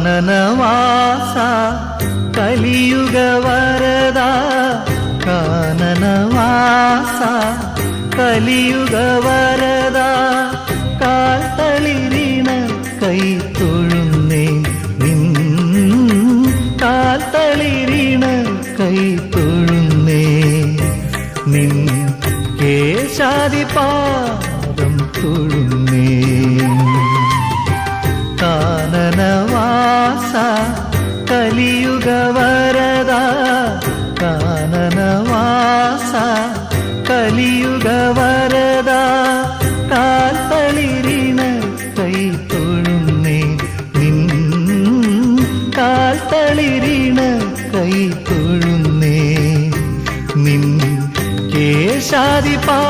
കാനനവാസ കലിയുഗ വരദ. കാനനവാസ കലിയുഗ വരദ. കാൽത്തളിരിണ കൈ തൊഴുന്നേ നിൻ കാൽത്തളിരിണ കൈ തൊഴുന്നേ നിൻ കേശാദി പാദം തൊഴുന്നേ. കാന വാസ കലിയുഗ വരദ കാനന വാസ കലിയുഗ നിൻ കാൽത്തളിരിണ കൈ നിൻ കേശാദിപാദം